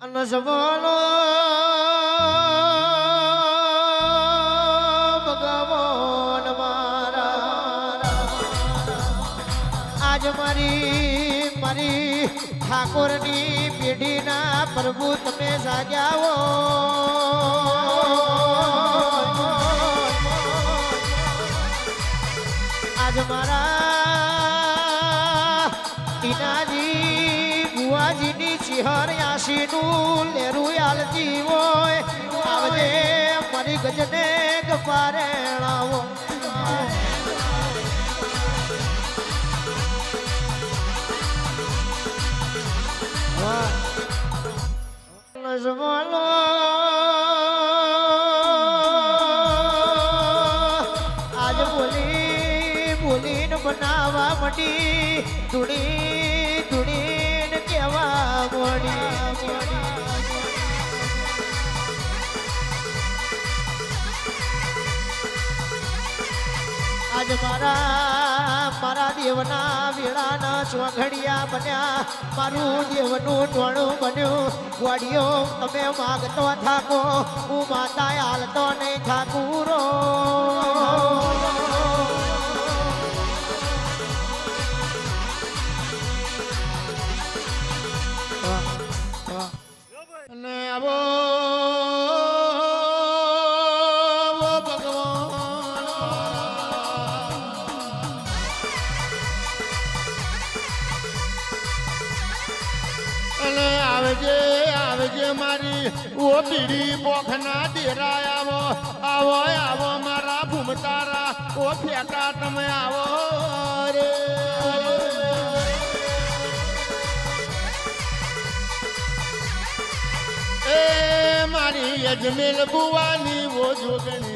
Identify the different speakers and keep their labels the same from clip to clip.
Speaker 1: નસવાનો ભગવાન મારા. આજ મારી મારી ઠાકોરની પેઢીના પ્રભુ તમે જાગ્યા આજ મારા યાસીનું લેરું આલતી હોય, આવજે મારી ગજને ગપારેણાવો આજ બોલી બોલીને બનાવવા મટી ધૂણી ધૂણીને આજ મારા મારા દેવના વેળાના સ્વઘડિયા બન્યા. મારું દેવનું ટોણું બન્યું. વડિયો તમે માગતો થાકો. હું માતા હાલતો નહીં ઠાકુરો.
Speaker 2: મારી, ઓ પીડી બોખના ડેરા આવો આવો આવો મારા ભૂમતારા, ઓ ફેટા તમે આવો રે. મારી અજમેલ બુવાની, ઓ જોગણી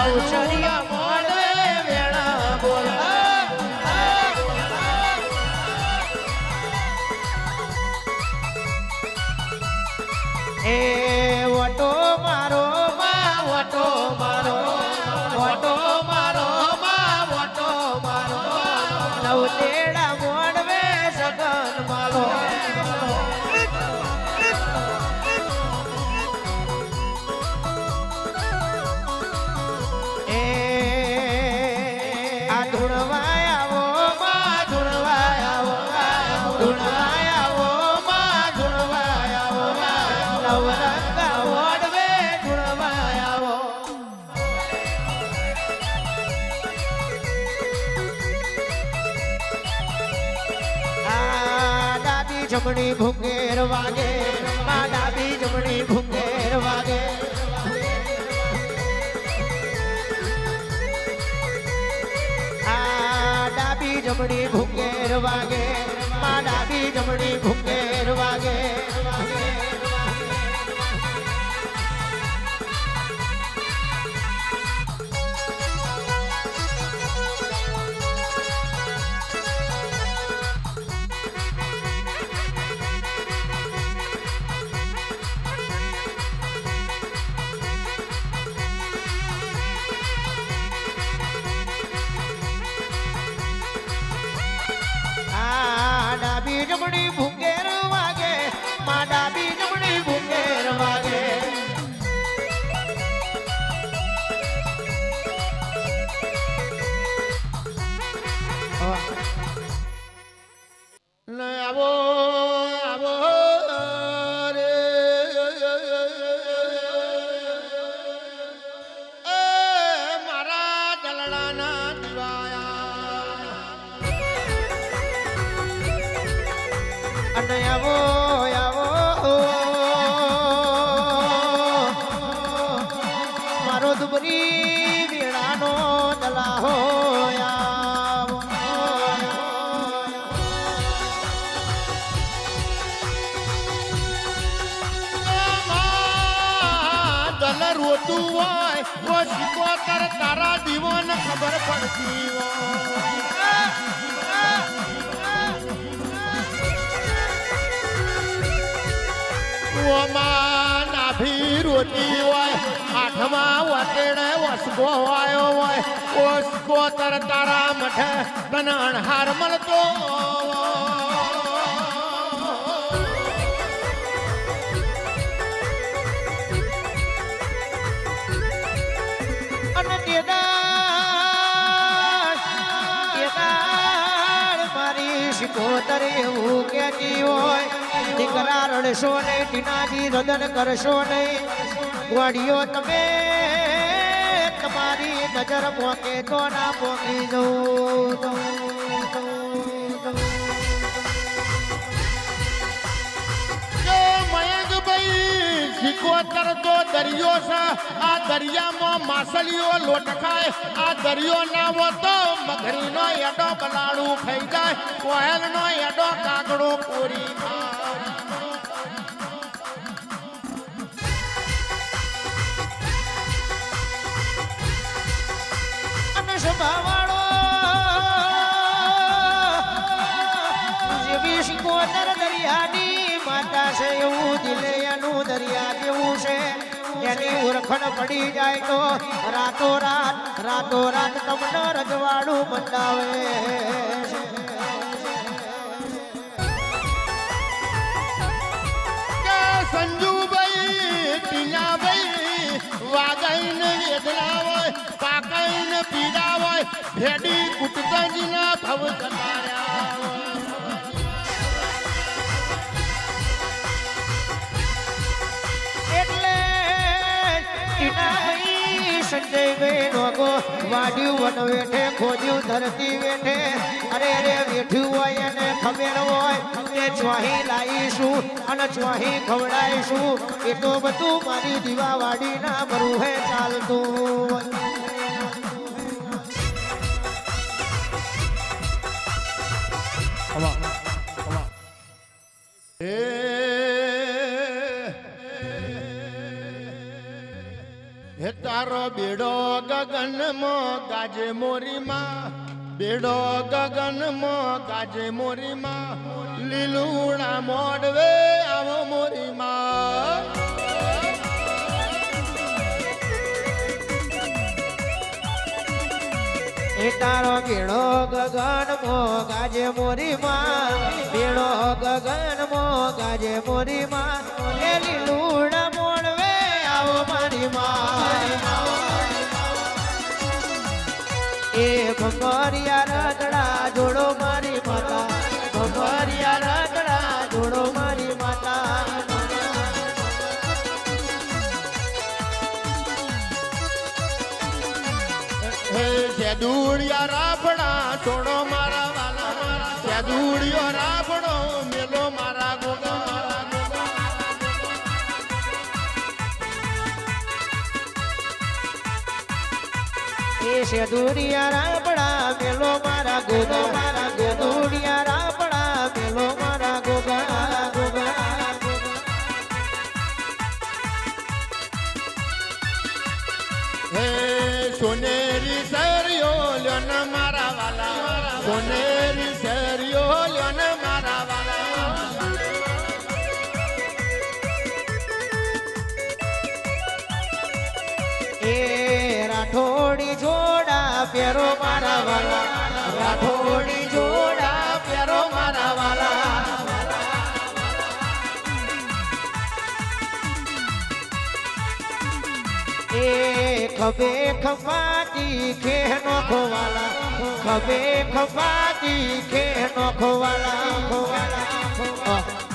Speaker 1: ઔચર્ય મોડ વેણ બોલો એ વટો મારો મા, વટો મારો વટો મારો મા, વટો મારો. નવતેડા મોડવે સગન માલો જમણી ભૂંગેર વાગે મા ડાબી જમણી ભૂંગેર વાગે. આ ડાબી જમણી ભૂંગેર વાગે મા ડાબી જમણી ભૂંગેર ડાબી જમણી ભૂંગેર મારો વીણાનો
Speaker 2: દલ રોતું હોય તો શીખોતર તારા દીવોને ખબર પડતી હોય. ઓમાં નાભી રોતી હોય આઠમાં વટેડે વસકો વાયો હોય ઓસકો તર તારા મઠે તને અણહાર મળતો
Speaker 1: શિકોતર એવું કહેતી હોય, દીકરા રડશો નહીં, ટીનાજી રદન કરશો નહીં. વાડીઓ તમે, તમારી નજર પોકે તો ના પોકી જવું
Speaker 2: તો દરિયો છે, આ દરિયામાં માછલીઓ લોટ ખાય, આ દરિયો ના હો એડો બલાડું ખાઈ જાય એડો કાગડો પૂરી ખાય
Speaker 1: માતા છે, એવું દિલે દરિયા જેવું છે. એની ઓળખણ પડી જાય તો રાતો રાત રાતો રાત તમને રજવાડું બંધાવે
Speaker 2: હોય ભેડી કુટકંજના ભવ
Speaker 1: ટીનાભાઈ નોગો વાડ્યું વન વેઠે ખોજ્યું ધરતી વેઠે. અરે વેઠ્યું હોય અને ખબર હોય કે ચોહી લાવીશું અને ચોહી ખવડાવીશું એ તો બધું મારી દીવા વાડી ના ભરું હે ચાલતું
Speaker 2: હે તારો બેડો ગગનમાં ગાજે મોરીમાં. બેડો ગગનમાં ગાજે મોરીમાં. લીલુડા મોડવે આવો મોરીમાં.
Speaker 1: એ તારો બેડો ગગન મો ગાજે મોરી માં બેડો ગગન મો ગાજે મોરી માં એ લીલુડ મોણવે આવો મારી માં એ ભમરિયા
Speaker 2: હે સેદુડિયા રાફડા છોડો મારા વાલા. સેદુડિયો રાફડો મેલો મારા ગોગા.
Speaker 1: એ સેદુરિયા રાપડા મેલો મારા ગોગા. મારા ગોદુડિયા
Speaker 2: ખબે ખપાતી ખેહ નોખો વાલા
Speaker 1: ખબે ખપાતી ખેહ નોખો વાલા ખોવાલા.